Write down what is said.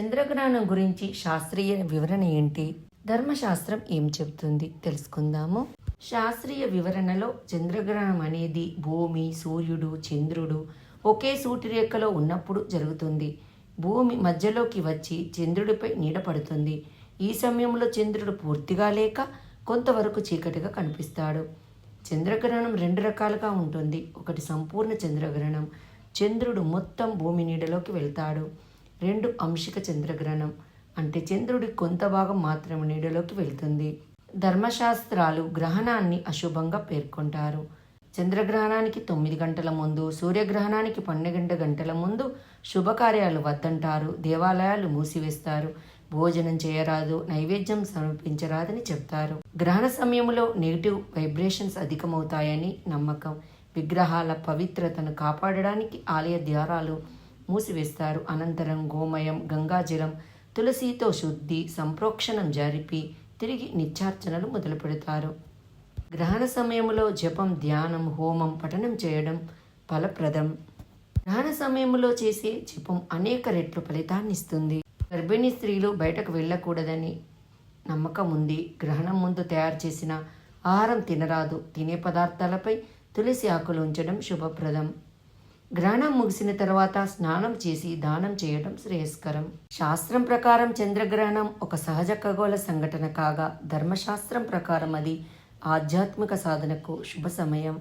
చంద్రగ్రహణం గురించి శాస్త్రీయ వివరణ ఏంటి? ధర్మశాస్త్రం ఏం చెబుతుంది? తెలుసుకుందాము. శాస్త్రీయ వివరణలో చంద్రగ్రహణం అనేది భూమి సూర్యుడు చంద్రుడు ఒకే సూటిరేఖలో ఉన్నప్పుడు జరుగుతుంది. భూమి మధ్యలోకి వచ్చి చంద్రుడిపై నీడ పడుతుంది. ఈ సమయంలో చంద్రుడు పూర్తిగా లేక కొంతవరకు చీకటిగా కనిపిస్తాడు. చంద్రగ్రహణం రెండు రకాలుగా ఉంటుంది. ఒకటి సంపూర్ణ చంద్రగ్రహణం. చంద్రుడు మొత్తం భూమి నీడలోకి వెళ్తాడు. రెండు అంశిక చంద్రగ్రహణం. అంటే చంద్రుడి కొంత భాగం మాత్రమే నీడలోకి వెళ్తుంది. ధర్మశాస్త్రాలు గ్రహణాన్ని అశుభంగా పేర్కొంటారు. చంద్రగ్రహణానికి తొమ్మిది గంటల ముందు సూర్యగ్రహణానికి పన్నెండు గంటల ముందు శుభకార్యాలు వద్దంటారు దేవాలయాలు మూసివేస్తారు భోజనం చేయరాదు నైవేద్యం సమర్పించరాదని చెప్తారు. గ్రహణ సమయంలో నెగిటివ్ వైబ్రేషన్స్ అధికమవుతాయని నమ్మకం. విగ్రహాల పవిత్రతను కాపాడడానికి ఆలయ ద్వారాలు మూసివేస్తారు. అనంతరం గోమయం గంగాజలం తులసితో శుద్ధి సంప్రోక్షణం జరిపి తిరిగి నిత్యార్చనలు మొదలు పెడతారు. గ్రహణ సమయంలో జపం ధ్యానం హోమం పఠనం చేయడం ఫలప్రదం. గ్రహణ సమయంలో చేసే జపం అనేక రెట్లు ఫలితాన్ని ఇస్తుంది. గర్భిణీ స్త్రీలు బయటకు వెళ్ళకూడదని నమ్మకం ఉంది. గ్రహణం ముందు తయారు చేసిన ఆహారం తినరాదు. తినే పదార్థాలపై తులసి ఆకులు ఉంచడం శుభప్రదం. గ్రహణం ముగిసిన తర్వాత స్నానం చేసి దానం చేయడం శ్రేయస్కరం. శాస్త్రం ప్రకారం చంద్రగ్రహణం ఒక సహజ ఖగోళ సంఘటన కాగా ధర్మశాస్త్రం ప్రకారం అది ఆధ్యాత్మిక సాధనకు శుభ సమయం.